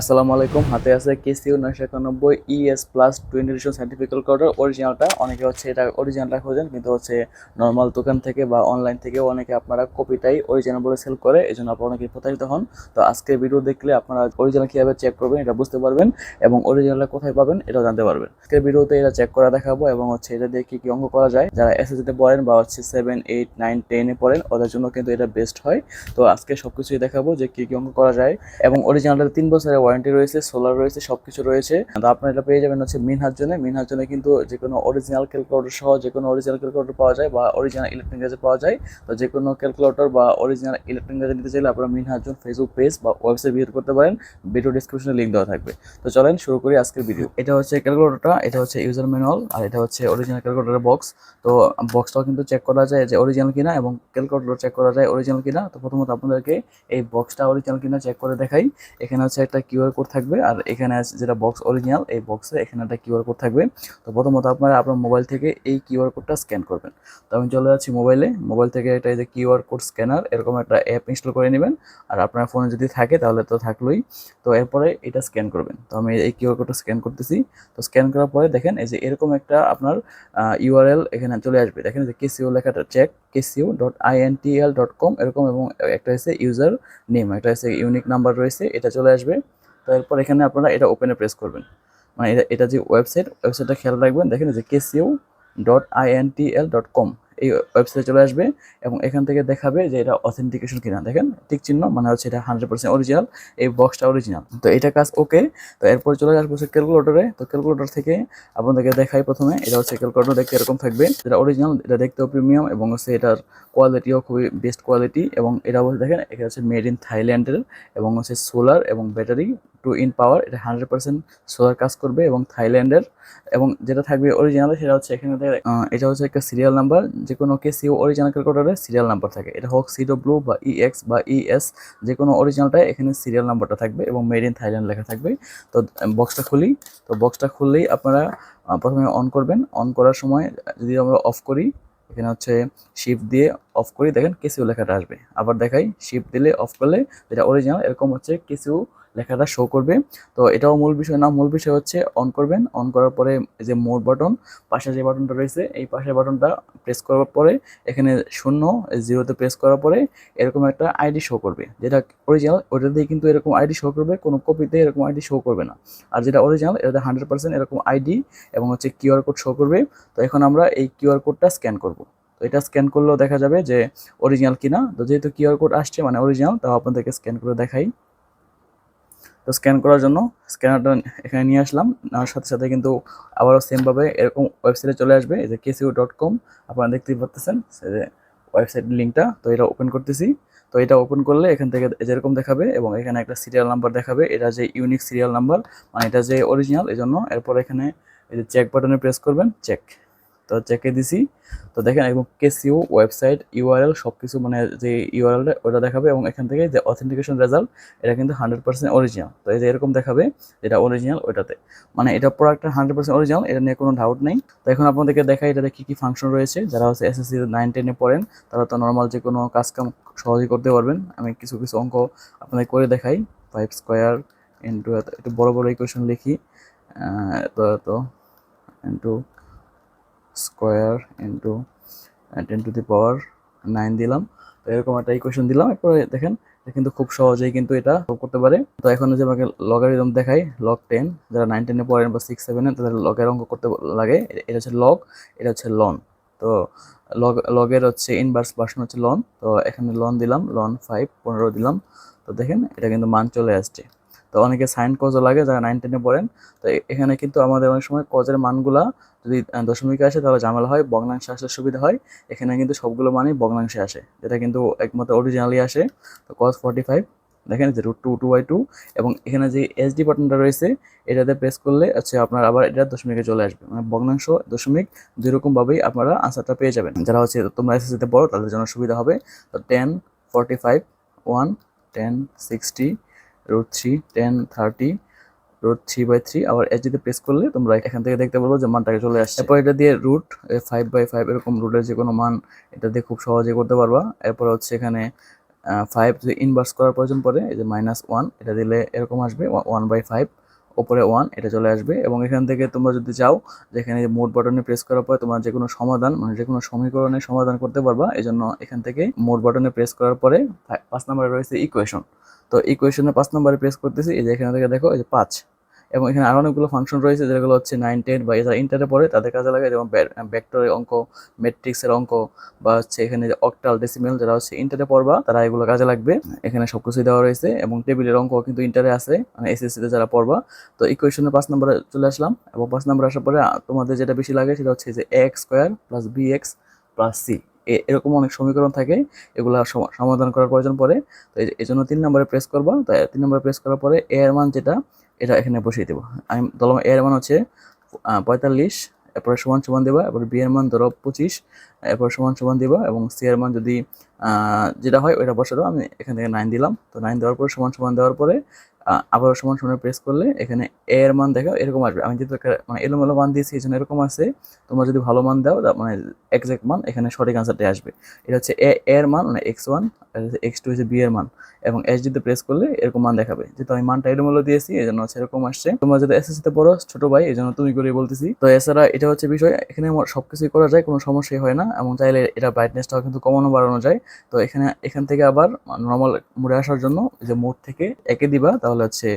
আসসালামু আলাইকুম। হাতে আছে কেসিউ নয়শো একানব্বই ES plus twenty edition certificate কোডের অরিজিনালটা অনেকে হচ্ছে এটা অরিজিনালটা খোঁজেন, কিন্তু হচ্ছে নর্মাল দোকান থেকে বা অনলাইন থেকেও অনেকে আপনারা কপিটাই অরিজিনাল বলে সেল করে এই জন্য আপনারা অনেকে প্রতারিত হন। তো আজকের ভিডিও দেখলে আপনারা অরিজিনাল কীভাবে চেক করবেন, এটা বুঝতে পারবেন এবং অরিজিনালটা কোথায় পাবেন, এটাও জানতে পারবেন। আজকের ভিডিওতে এটা চেক করা দেখাবো এবং হচ্ছে এটা দিয়ে কী কী অঙ্ক করা যায়। যারা এসএসসিতে পড়েন বা হচ্ছে সেভেন এইট নাইন টেনে পড়েন, ওদের জন্য কিন্তু এটা বেস্ট হয়। তো আজকে সব কিছুই দেখাবো যে কী কী অঙ্ক করা যায় এবং অরিজিনালটা তিন বছরের ওয়ারেন্টি রয়েছে সোলার রয়েছে, সবকিছু রয়েছে। তো আপনারা এটা পেয়ে যাবেন হচ্ছে মিনহার জন্য। মিনহার জন্য কিন্তু যে কোনো অরিজিনাল ক্যালকুলেটর সহ যে কোনো অরিজিনাল ক্যালকুলেটর পাওয়া যায় বা অরিজিনাল ইলেকট্রিক গ্যাজেট পাওয়া যায়। তো যে কোনো ক্যালকুলেটর বা অরিজিনাল ইলেকট্রিক গ্যাজেট নিতে চাইলে আপনারা মিনহার জন্য ফেসবুক পেজ বা ওয়েবসাইট ভিজিট করতে পারেন। ভিডিও ডিসক্রিপশনে লিঙ্ক দেওয়া থাকবে। তো চলেন শুরু করি আজকের ভিডিও এটা হচ্ছে ক্যালকুলেটরটা এটা হচ্ছে ইউজার ম্যানুয়াল আর এটা হচ্ছে অরিজিনাল ক্যালকুলেটরের বক্স তো বক্সটাও কিন্তু চেক করা যায় যে অরিজিনাল কিনা এবং ক্যালকুলেটর চেক করা যায় অরিজিনাল কিনা। তো প্রথমত আপনাদেরকে এই বক্সটা অরিজিনাল কিনা চেক করে দেখাই। এখানে হচ্ছে একটা কিউআর কোড থাকবে। আর এখানে যেটা বক্স অরিজিনাল এই বক্সে এখানে একটা কিউআর কোড থাকবে। তো প্রথমত আপনারা আপনার মোবাইল থেকে এই কিউআর কোডটা স্ক্যান করবেন। তো আমি চলে যাচ্ছি মোবাইলে মোবাইল থেকে এটা এই যে কিউআর কোড স্ক্যানার এরকম একটা অ্যাপ ইনস্টল করে নেবেন। আর আপনার ফোনে যদি থাকে তাহলে তো থাকলোই। তো এরপরে এটা স্ক্যান করবেন। তো আমি এই কিউআর কোডটা স্ক্যান করতেছি। তো স্ক্যান করার পরে দেখেন এই যে এরকম একটা আপনার ইউআরএল এখানে চলে আসবে। দেখেন যে কেসিও লেখাটা check Casio dot INTL dot com এরকম এবং একটা হচ্ছে ইউজার নেম একটা হচ্ছে ইউনিক নাম্বার রয়েছে, এটা চলে আসবে। এরপর এখানে আপনারা এটা ওপেনে প্রেস করবেন। মানে এটা এটা যে ওয়েবসাইট ওয়েবসাইটটা খেয়াল রাখবেন। দেখেন যে কেসিউ ডট আইএনটিএল ডট কম এই ওয়েবসাইটে চলে আসবে এবং এখান থেকে দেখাবে যে এটা অথেন্টিকেশন কিনা। দেখেন টিক চিহ্ন মানে হচ্ছে এটা হান্ড্রেড পার্সেন্ট অরিজিনাল এই বক্সটা অরিজিনাল তো এটা কাজ ওকে তো এরপর চলে আসব হচ্ছে ক্যালকুলেটরে তো ক্যালকুলেটর থেকে আপনাদেরকে দেখাই প্রথমে, এটা হচ্ছে ক্যালকুলেটর দেখতে এরকম থাকবে। এটা অরিজিনাল এটা দেখতেও প্রিমিয়াম এবং হচ্ছে এটার কোয়ালিটিও খুবই বেস্ট কোয়ালিটি এবং এটা বলতে দেখেন, এটা হচ্ছে মেড ইন থাইল্যান্ডের এবং হচ্ছে সোলার এবং ব্যাটারি টু ইন পাওয়ার এটা হান্ড্রেড পার্সেন্ট সোলার কাজ করবে এবং থাইল্যান্ডের এবং যেটা থাকবে অরিজিনাল সেটা হচ্ছে এখানে এটা হচ্ছে একটা সিরিয়াল নাম্বার যে কোনো কেসিও অরিজিনাল ক্যালকুলেটারে সিরিয়াল নাম্বার থাকে। এটা হোক সি ডব্লিউ বা ইএক্স বা ইএস যে কোনো অরিজিনালটায় এখানে সিরিয়াল নাম্বারটা থাকবে এবং মেড ইন থাইল্যান্ড লেখা থাকবে তো বক্সটা খুলি। তো বক্সটা খুললেই আপনারা প্রথমে অন করবেন। অন করার সময় যদি আমরা অফ করি, এখানে হচ্ছে শিফট দিয়ে অফ করি, দেখেন কেসিও লেখাটা আসবে। আবার দেখাই শিফট দিলে অফ করলে যেটা অরিজিনাল এরকম হচ্ছে কেসিউ লেখাটা শো করবে। তো এটাও মূল বিষয় না, মূল বিষয় হচ্ছে অন করবেন। অন করার পরে যে মোর বাটন পাশে যে বাটনটা রয়েছে, এই পাশের বাটনটা প্রেস করার পরে, এখানে শূন্য জিরোতে প্রেস করার পরে এরকম একটা আইডি শো করবে। যেটা অরিজিনাল ওটা দিয়ে কিন্তু এরকম আইডি শো করবে, কোনো কপিতে এরকম আইডি শো করবে না। আর যেটা অরিজিনাল এটাতে হান্ড্রেড পার্সেন্ট এরকম আইডি এবং হচ্ছে কিউআর কোড শো করবে। তো এখন আমরা এই কিউআর কোডটা স্ক্যান করব। তো এটা স্ক্যান করলেও দেখা যাবে যে অরিজিনাল কিনা। তো যেহেতু কিউআর কোড আসছে মানে অরিজিনাল তাও আপনাদেরকে স্ক্যান করে দেখাই। তো স্ক্যান করার জন্য স্ক্যানারটা এখানে নিয়ে আসলাম। নেওয়ার সাথে সাথে কিন্তু আবারও সেমভাবে এরকম ওয়েবসাইটে চলে আসবে, এই যে কেসিউ ডট কম আপনারা দেখতেই সেই যে ওয়েবসাইট লিঙ্কটা তো এটা ওপেন করতেছি। তো এটা ওপেন করলে এখান থেকে যেরকম দেখাবে এবং এখানে একটা সিরিয়াল নাম্বার দেখাবে, এটা যে ইউনিক সিরিয়াল নাম্বার মানে এটা যে অরিজিনাল এই জন্য এরপর এখানে এই যে চেক বাটনে প্রেস করবেন চেক তো চেকে দিছি। তো দেখেন এবং কেসিউ ওয়েবসাইট ইউআরএল সব কিছু মানে যে ইউআরএলটা ওটা দেখাবে এবং এখান থেকে যে অথেন্টিকেশন রেজাল্ট এটা কিন্তু হান্ড্রেড পার্সেন্ট অরিজিনাল তো এই যে এরকম দেখাবে যেটা অরিজিনাল ওইটাতে। মানে এটা প্রোডাক্টটা হান্ড্রেড পার্সেন্ট অরিজিনাল এটা নিয়ে কোনো ডাউট নেই। তো এখন আপনাদেরকে দেখাই এটাতে কী কী ফাংশন রয়েছে। যারা হচ্ছে এসএসসি নাইন টেনে পড়েন, তারা তো নর্মাল যে কোনো কাজ কাম সহজেই করতে পারবেন। আমি কিছু কিছু অঙ্ক আপনাদের করে দেখাই। ফাইভ স্কোয়ার ইন্টু একটু বড় বড় ইকুয়েশন লিখি। তো তো into square into ten to the power nine দিলাম। তো এরকম একটা ইকুয়েশন দিলাম। এরপরে দেখেন কিন্তু খুব সহজেই কিন্তু এটা করতে পারে। তো এখন যে আমাকে লগারিদম দেখাই লগ টেন যারা নাইন টেনে পড়েন বা সিক্স সেভেনে তাদের লগের অঙ্ক করতে লাগে। এটা হচ্ছে লগ এটা হচ্ছে লন তো লগ লগের হচ্ছে ইনভার্স ভার্সন হচ্ছে লন তো এখানে লন দিলাম লন ফাইভ পনেরো দিলাম। তো দেখেন, এটা কিন্তু মান চলে আসছে। তো অনেকে সাইন কজও লাগে, যারা নাইন টেনে পড়েন। তো এখানে কিন্তু আমাদের অনেক সময় কজের মানগুলা যদি দশমিকে আসে তাহলে ঝামেলা হয়, ভগ্নাংশে আসার সুবিধা হয়। এখানে কিন্তু সবগুলো মানই ভগ্নাংশে আসে, যেটা কিন্তু একমাত্র অরিজিনালি আসে। তো কজ ফর্টি ফাইভ দেখেন যে root two two by two এবং এখানে যে এসডি বাটনটা রয়েছে, এটাতে প্রেস করলে হচ্ছে আপনার আবার এটা দশমিকে চলে আসবে। মানে ভগ্নাংশ দশমিক দুই রকমভাবেই আপনারা আনসারটা পেয়ে যাবেন। যারা হচ্ছে তোমরা এসএসসিতে পড়ো, তাদের জন্য সুবিধা হবে। তো ten forty five one ten sixty root three ten thirty root three by three আবার এস দিতে প্রেস করলে তোমরা এখান থেকে দেখতে পারব যে মানটাকে চলে আসছে। এরপর এটা দিয়ে রুট ফাইভ বাই ফাইভ এরকম রুটের যে কোনো মান এটা দিয়ে খুব সহজে করতে পারবা। এরপর হচ্ছে এখানে ফাইভ যদি ইনভার্স করার প্রয়োজন পড়ে, এই যে মাইনাস ওয়ান এটা দিলে এরকম আসবে ওয়ান বাই ফাইভ ওপরে ওয়ান এটা চলে আসবে। এবং এখান থেকে তোমরা যদি চাও যেখানে মোট বাটনে প্রেস করার পর তোমার যে কোনো সমাধান মানে যে কোনো সমীকরণের সমাধান করতে পারবা এই জন্য এখান থেকে মোট বাটনে প্রেস করার পরে পাঁচ নম্বরে রয়েছে ইকুয়েশন তো ইকুয়েশনে পাঁচ নম্বরে প্রেস করতেছি, এই যে এখানে থেকে দেখো, এই যে পাঁচ। এবং এখানে আরও অনেকগুলো ফাংশন রয়েছে, যেগুলো হচ্ছে নাইন টেন বা যারা ইন্টারে পড়ে, তাদের কাজে লাগে যেমন ভেক্টরের অঙ্ক ম্যাট্রিক্সের অঙ্ক, বা হচ্ছে এখানে যে অক্টাল ডেসিমেল যারা হচ্ছে ইন্টারে পড়বা, তারা এগুলো কাজে লাগবে। এখানে সব কিছুই দেওয়া রয়েছে, এবং টেবিলের অঙ্ক কিন্তু ইন্টারে আছে মানে এসএসসিতে যারা পড়বা। তো ইকুয়েশনে পাঁচ নম্বরে চলে আসলাম, এবং পাঁচ নম্বরে আসার পরে, তোমাদের যেটা বেশি লাগে, সেটা হচ্ছে যে X square plus B X plus C এরকম অনেক সমীকরণ থাকে, এগুলো সম- সমাধান করার প্রয়োজন পড়ে। তো এই- জন্য তিন নম্বরে প্রেস করবা। তো তিন নম্বরে প্রেস করার পরে এ এর মান যেটা, এটা এখানে বসিয়ে দেবো। আমি ধরলাম এ এর মান হচ্ছে পঁয়তাল্লিশ, এরপরে সমান সমান দেবা, এরপর বি এর মান ধরো পঁচিশ, এরপর সমান সমান দিবা এবং সি এর মান যদি যেটা হয় ওইটা বসানো আমি এখান থেকে নাইন দিলাম। তো নাইন দেওয়ার পরে, সমান সমান দেওয়ার পরে আবার সমান সমান প্রেস করলে এখানে এ এর মান দেখো এরকম আসবে। আমি যেহেতু মানে এলোমেলো মান দিয়েছি, এই জন্য এরকম আছে। তোমরা যদি ভালো মান দাও মানে এক্সাক্ট মান এখানে সঠিক আনসারটাই আসবে। এটা হচ্ছে এ এর মান মানে এক্স ওয়ান এক্স টু হচ্ছে বি এর মান। এবং এস যদি প্রেস করলে এরকম মান দেখাবে। যেহেতু আমি মানটা এলোমেলো দিয়েছি, এই জন্য হচ্ছে এরকম আসছে। তোমরা যদি এসএসসি তে পড়ো, ছোট ভাই, এই জন্য তুমি করে বলতেছি। তো এছাড়া এটা হচ্ছে বিষয়, এখানে আমার সবকিছুই করা যায়, কোনো সমস্যাই হয় না। এবং চাইলে এটা ব্রাইটনেসটাও কিন্তু কমানো বাড়ানো যায়। তো এখানে, এখান থেকে আবার নর্মাল মোড়ে আসার জন্য যে মোড থেকে একে দিবা তাহলে হচ্ছে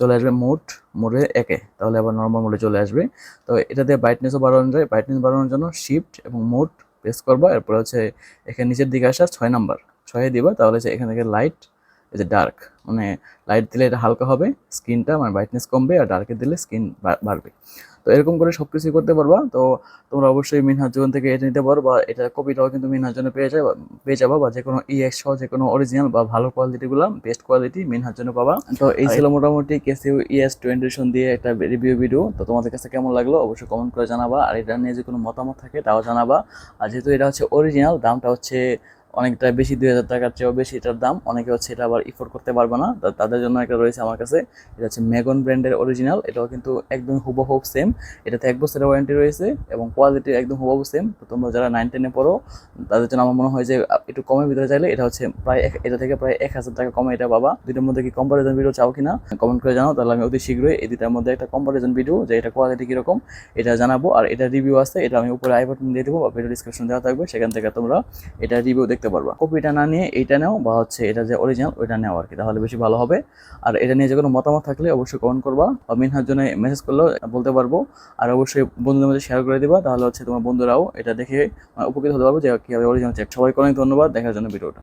চলে আসবে মোট মোডে একে, তাহলে আবার নর্মাল মোডে চলে আসবে। তো এটা দিয়ে ব্রাইটনেসও বাড়ানো যায় ব্রাইটনেস বাড়ানোর জন্য শিফট এবং মোট প্রেস করবা, এরপরে হচ্ছে এখানে নিচের দিকে আসা ছয় নাম্বার ছয়ে দিবা, তাহলে হচ্ছে এখান থেকে লাইট এই যে ডার্ক মানে লাইট দিলে এটা হালকা হবে স্কিনটা মানে ব্রাইটনেস কমবে আর ডার্কে দিলে স্কিন বাড়বে। তো এরকম করে সব কিছুই করতে পারবা। তো তোমরা অবশ্যই মিনহাজ জীবন থেকে এটা নিতে পারো বা এটা কপিটাও কিন্তু মিনহাজ জন্য পেয়ে যাবে, পেয়ে যাবা বা যে কোনো ইএক্স সহ যে কোনো অরিজিনাল বা ভালো কোয়ালিটিগুলো বেস্ট কোয়ালিটি মিনহাজ জন্য পাবা। তো এই ছিল মোটামুটি কেসিউ ইএস টোয়েন্টিশন দিয়ে একটা রিভিউ ভিডিও তো তোমাদের কাছে কেমন লাগল অবশ্যই কমেন্ট করে জানাবা। আর এটা নিয়ে যে কোনো মতামত থাকে তাও জানাবা। আর যেহেতু এটা হচ্ছে অরিজিনাল দামটা হচ্ছে অনেকটা বেশি দুই হাজার টাকার চেয়েও বেশি এটার দাম। অনেকে হচ্ছে এটা আবার ইফোর্ড করতে পারবে না। তাদের জন্য একটা রয়েছে আমার কাছে। এটা হচ্ছে মেগন ব্র্যান্ডের অরিজিনাল এটাও কিন্তু একদম হুবহুব সেম এটাতে এক বছরের ওয়ারেন্টি রয়েছে এবং কোয়ালিটি একদম হুবহু সেম তো তোমরা যারা নাইন টেনে পড়ো, তাদের জন্য আমার মনে হয় যে একটু কমের ভিতরে চাইলে এটা হচ্ছে প্রায় এটা থেকে প্রায় এক হাজার টাকা কমে এটা পাবা। দুইটার মধ্যে কি কম্পারিজন ভিডিও চাও কিনা কমেন্ট করে জানাও। তাহলে আমি অতি শীঘ্রই এই দুইটার মধ্যে একটা কম্পারিজন ভিডিও যে এটা কোয়ালিটি কীরকম, এটা জানাব। আর এটা রিভিউ আছে, এটা আমি উপরে আই বাটন দিয়ে দেবো বা ভিডিও ডিসক্রিপশন দেওয়া থাকবে। সেখান থেকে তোমরা এটা রিভিউ দেখতে পারবা। কপিটা না নিয়ে এটা নাও বা হচ্ছে এটা যে অরিজিনাল ওইটা নেও আর কি তাহলে বেশি ভালো হবে। আর এটা নিয়ে যে কোনো মতামত থাকলে অবশ্যই কমেন্ট করবা বা মিনহার জন্য মেসেজ করলেও বলতে পারব। আর অবশ্যই বন্ধুদের মধ্যে শেয়ার করে দিবা, তাহলে হচ্ছে তোমার বন্ধুরাও এটা দেখে মানে উপকৃত হতে পারব যে কীভাবে অরিজিনাল চেক সবাইকে অনেক ধন্যবাদ, দেখার জন্য ভিডিওটা